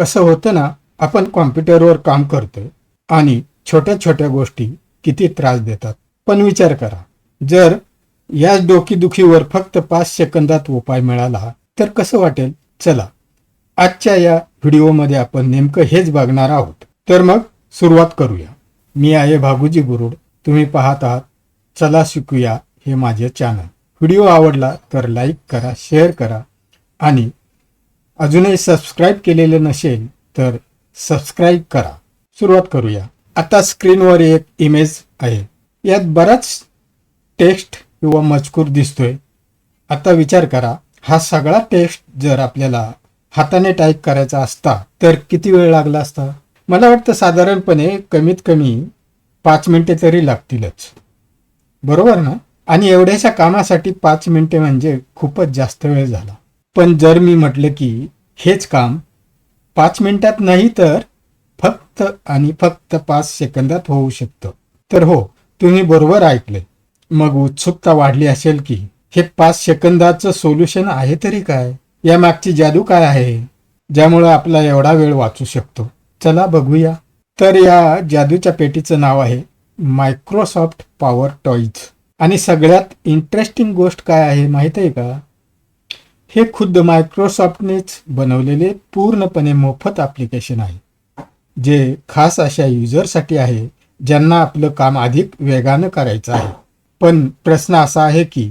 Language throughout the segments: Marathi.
कसं होतं ना आपण कॉम्प्युटरवर काम करतोय आणि छोट्या छोट्या गोष्टी किती त्रास देतात. पण विचार करा जर याच डोकीदुखीवर फक्त पाच सेकंदात उपाय मिळाला तर कसं वाटेल? चला आजच्या या व्हिडिओमध्ये आपण नेमकं हेच बघणार आहोत. तर मग सुरुवात करूया. मी आहे भागूजी गुरुड. तुम्ही पाहत आहात चला शिकूया हे माझे चॅनल व्हिडिओ आवडला तर लाईक करा शेअर करा आणि अजूनही सबस्क्राईब केलेले नसेल तर सबस्क्राईब करा. सुरुवात करूया. आता स्क्रीनवर एक इमेज आहे. यात बराच टेक्स्ट किंवा मजकूर दिसतोय. आता विचार करा हा सगळा टेक्स्ट जर आपल्याला हाताने टाईप करायचा असता तर किती वेळ लागला असता? मला वाटतं साधारणपणे कमीत कमी पाच मिनिटे तरी लागतीलच. बरोबर ना? आणि एवढ्याशा कामासाठी पाच मिनिटे म्हणजे खूपच जास्त वेळ झाला. पण जर मी म्हटलं की हेच काम पाच मिनिटात नाही तर फक्त आणि फक्त पाच सेकंदात होऊ शकतं. तर हो तुम्ही बरोबर ऐकले मग उत्सुकता वाढली असेल की हे पाच सेकंदाचं सोल्युशन आहे तरी काय? या मागची जादू काय आहे? ज्यामुळं आपला एवढा वेळ वाचू शकतो. चला बघूया. तर या जादूच्या पेटीचं नाव आहे मायक्रोसॉफ्ट पॉवर टॉईज आणि सगळ्यात इंटरेस्टिंग गोष्ट काय आहे माहीत आहे का? हे खुद्द मायक्रोसॉफ्टनेच बनवलेले पूर्णपणे मोफत ॲप्लिकेशन आहे जे खास अशा युजरसाठी आहे ज्यांना आपलं काम अधिक वेगानं करायचं आहे. पण प्रश्न असा आहे की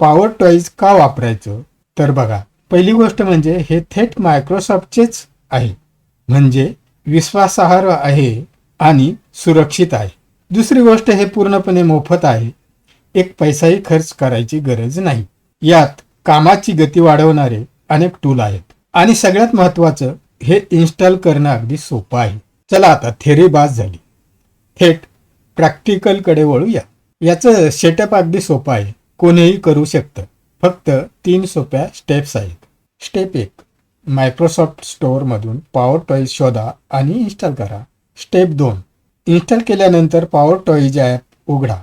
पॉवर टॉईज का वापरायचं? तर बघा पहिली गोष्ट म्हणजे हे थेट मायक्रोसॉफ्टचेच आहे. म्हणजे विश्वासार्ह आहे आणि सुरक्षित आहे. दुसरी गोष्ट हे पूर्णपणे मोफत आहे. एक पैसाही खर्च करायची गरज नाही. यात कामाची गती वाढवणारे अनेक टूल आहेत. आणि सगळ्यात महत्वाचं हे इन्स्टॉल करणं अगदी सोपं आहे. चला आता थेरी बाज झाली. थेट प्रॅक्टिकलकडे वळूया. याचं सेटअप अगदी सोपं आहे. कोणीही करू शकतं. फक्त तीन सोप्या स्टेप्स आहेत. स्टेप एक मायक्रोसॉफ्ट स्टोअरमधून पॉवर टॉईज शोधा आणि इन्स्टॉल करा. स्टेप दोन इन्स्टॉल केल्यानंतर पॉवर टॉईज ॲप उघडा.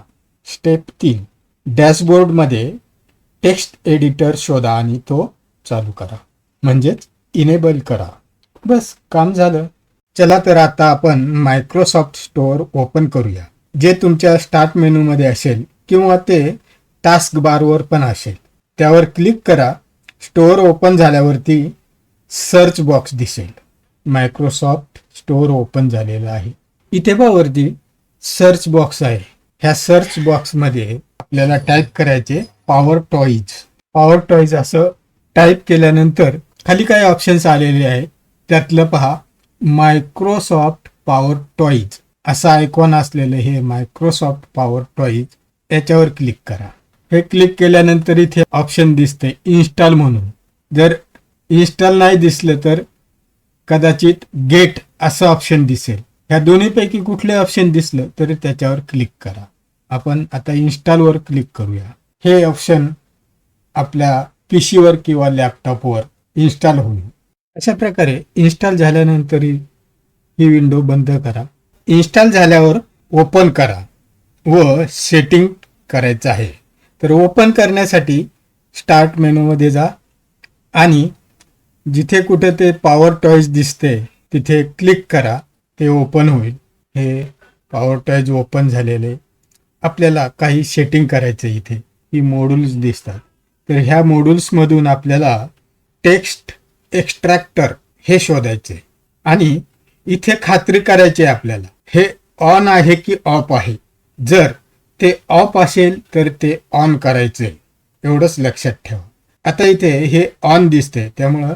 स्टेप तीन डॅशबोर्डमध्ये टेक्स्ट एडिटर शोधा आणि तो चालू करा. म्हणजेच इनेबल करा. बस काम झालं. चला तर आता आपण मायक्रोसॉफ्ट स्टोअर ओपन करूया जे तुमच्या स्टार्ट मेनूमध्ये असेल किंवा ते टास्क बारवर पण असेल. त्यावर क्लिक करा. स्टोअर ओपन झाल्यावरती सर्च बॉक्स दिसेल. मायक्रोसॉफ्ट स्टोअर ओपन झालेला आहे. इथे बा वरती सर्च बॉक्स आहे. ह्या सर्च बॉक्समध्ये आपल्याला टाईप करायचे पॉवर टॉईज पॉवर टॉईज असं टाईप केल्यानंतर खाली काही ऑप्शन्स आलेले आहे त्यातलं पहा मायक्रोसॉफ्ट पॉवर टॉईज असं आयकॉन असलेलं हे मायक्रोसॉफ्ट पॉवर टॉईज याच्यावर क्लिक करा. हे क्लिक केल्यानंतर इथे ऑप्शन दिसते इन्स्टॉल म्हणून. जर इन्स्टॉल नाही दिसलं तर कदाचित गेट असं ऑप्शन दिसेल. ह्या दोन्हीपैकी कुठले ऑप्शन दिसलं तरी त्याच्यावर क्लिक करा. आपण आता इन्स्टॉलवर क्लिक करूया. हे ऑप्शन आपल्या पी सीवर किंवा लॅपटॉपवर इन्स्टॉल होईल अशा प्रकारे इन्स्टॉल झाल्यानंतर ही ही विंडो बंद करा. इन्स्टॉल झाल्यावर ओपन करा व सेटिंग करायचं आहे. तर ओपन करण्यासाठी स्टार्ट मेनूमध्ये जा आणि जिथे कुठे ते पॉवर टॉईज दिसते तिथे क्लिक करा. ते ओपन होईल. हे पॉवर टॉईज ओपन झालेले. आपल्याला काही सेटिंग करायचं इथे. ही मॉड्यूल्स दिसतात. तर ह्या मॉड्यूल्समधून आपल्याला टेक्स्ट एक्स्ट्रॅक्टर हे शोधायचे आणि इथे खात्री करायची आहे आपल्याला. हे ऑन आहे की ऑफ आहे? जर ते ऑफ असेल तर ते ऑन करायचे एवढंच लक्षात ठेवा. आता इथे हे ऑन दिसते त्यामुळं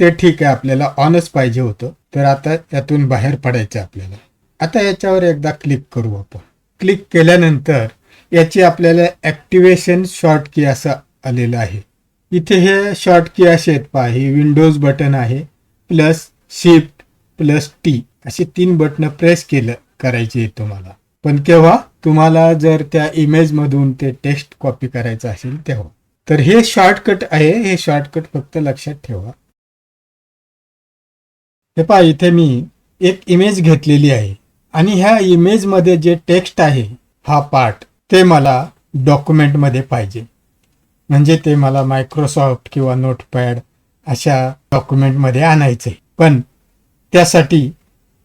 ते ठीक आहे. आपल्याला ऑनच पाहिजे होतं. तर आता यातून बाहेर पडायचं आपल्याला. आता याच्यावर एकदा क्लिक करू आपण. क्लिक केल्यानंतर याची आपल्याला ॲक्टिवेशन शॉर्ट की असं आलेलं आहे. इथे हे शॉर्ट की असे आहेत पहा हे विंडोज बटन आहे प्लस शिफ्ट प्लस टी अशी तीन बटणं प्रेस केलं करायचे तुम्हाला. पण केव्हा? तुम्हाला जर त्या इमेजमधून ते टेक्स्ट कॉपी करायचं असेल तेव्हा. तर हे शॉर्टकट आहे हे शॉर्टकट फक्त लक्षात ठेवा. हे पहा इथे मी एक इमेज घेतलेली आहे. आणि ह्या इमेजमध्ये जे टेक्स्ट आहे हा पार्ट ते मला डॉक्युमेंटमध्ये पाहिजे. म्हणजे ते मला मायक्रोसॉफ्ट किंवा नोटपॅड अशा डॉक्युमेंटमध्ये आणायचे. पण त्यासाठी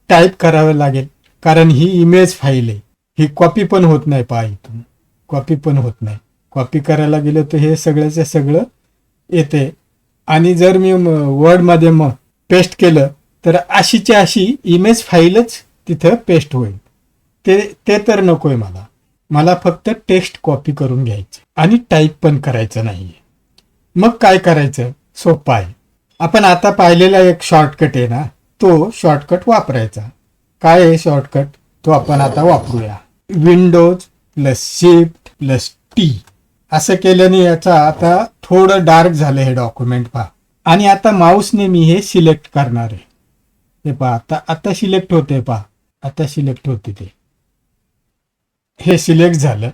टाईप करावं लागेल. कारण ही इमेज फाईल आहे. ही कॉपी पण होत नाही पहा इथून. कॉपी पण होत नाही. कॉपी करायला गेलं तर हे सगळ्याचं सगळं येते. आणि जर मी वर्डमध्ये मग पेस्ट केलं तर अशीच्या अशी इमेज फाईलच तिथं पेस्ट होईल. ते ते तर नको आहे मला. मला फक्त टेक्स्ट कॉपी करून घ्यायचं आणि टाईप पण करायचं नाहीये. मग काय करायचं? सोपं आहे. आपण आता पाहिलेला एक शॉर्टकट आहे ना तो शॉर्टकट वापरायचा. काय आहे शॉर्टकट तो आपण आता वापरूया. Windows plus shift plus T असं केल्याने याचा आता थोडं डार्क झालं हे डॉक्युमेंट पहा. आणि आता माऊसने मी हे सिलेक्ट करणार आहे. हे पहा आता आता सिलेक्ट होते पहा. आता सिलेक्ट होते ते. हे सिलेक्ट झालं.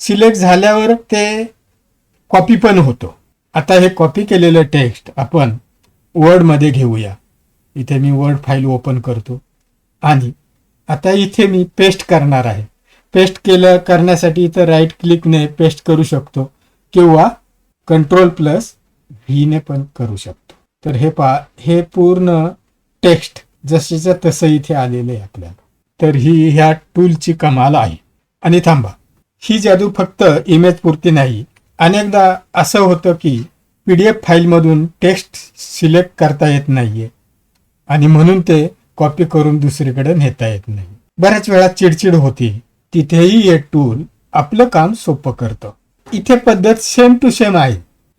सिलेक्ट झाल्यावर ते कॉपी पण होतो. आता हे कॉपी केलेलं टेक्स्ट आपण वर्डमध्ये घेऊया. इथे मी वर्ड फाईल ओपन करतो. आणि आता इथे मी पेस्ट करणार आहे. पेस्ट केलं करण्यासाठी इथं राईट क्लिकने पेस्ट करू शकतो किंवा कंट्रोल प्लस व्हीने पण करू शकतो. तर हे पा हे पूर्ण टेक्स्ट जसेच्या तसं इथे आलेलं आहे आपल्याला. तर ही ह्या टूलची कमाल आहे. आणि थांबा. ही जादू फक्त इमेज पुरती नाही. अनेकदा असं होतं की पी डी एफ फाईलमधून टेक्स्ट सिलेक्ट करता येत नाहीये. आणि म्हणून ते कॉपी करून दुसरीकडे नेता येत नाही. बऱ्याच वेळा चिडचिड होती. तिथेही हे टूल आपलं काम सोपं करतं. इथे पद्धत सेम टू सेम आहे.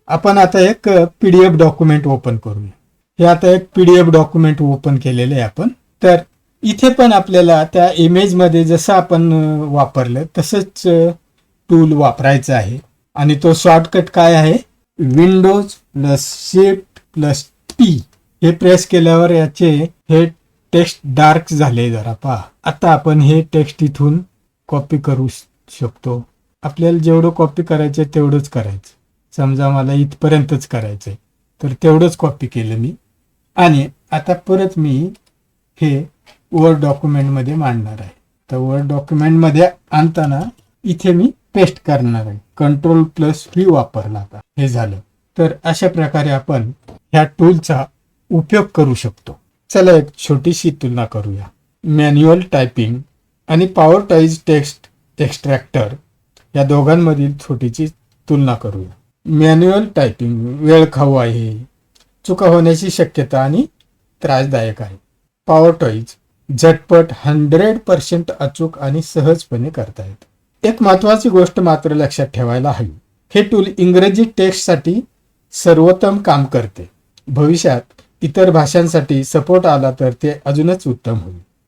आपण आता एक पीडीएफ डॉक्युमेंट ओपन करूया. हे आता एक पीडीएफ डॉक्युमेंट ओपन केलेलं आहे आपण. तर इथे पण आपल्याला त्या इमेजमध्ये जसं आपण वापरलं तसंच टूल वापरायचं आहे. आणि तो शॉर्टकट काय आहे? Windows plus shift plus T हे प्रेस केल्यावर याचे हे टेक्स्ट डार्क झाले जरा पहा. आता आपण हे टेक्स्ट इथून कॉपी करू शकतो. आपल्याला जेवढं कॉपी करायचं तेवढंच करायचं. समजा मला इथपर्यंतच करायचंय. तर तेवढंच कॉपी केलं मी. आणि आता परत मी हे वर्ड डॉक्युमेंटमध्ये मांडणार आहे. तर वर्ड डॉक्युमेंटमध्ये आणताना इथे मी पेस्ट करणार आहे. कंट्रोल प्लस व्ही वापरला आता. हे झालं. तर अशा प्रकारे आपण ह्या टूलचा उपयोग करू शकतो. चला एक छोटीशी तुलना करूया. मॅन्युअल टायपिंग आणि पॉवर टाईज टेक्स्ट एक्स्ट्रॅक्टर या दोघांमधील छोटीची तुलना करूया. मॅन्युअल टायपिंग वेळ खाऊ आहे. चुका होण्याची शक्यता आणि त्रासदायक आहे. पॉवर टॉईज झटपट हंड्रेड पर्सेंट अचूक आणि सहजपणे करता येत एक महत्वाची गोष्ट मात्र लक्षात ठेवायला हवी. हे टूल इंग्रजी टेक्स्टसाठी सर्वोत्तम काम करते. भविष्यात इतर भाषांसाठी सपोर्ट आला तर ते अजूनच उत्तम होईल.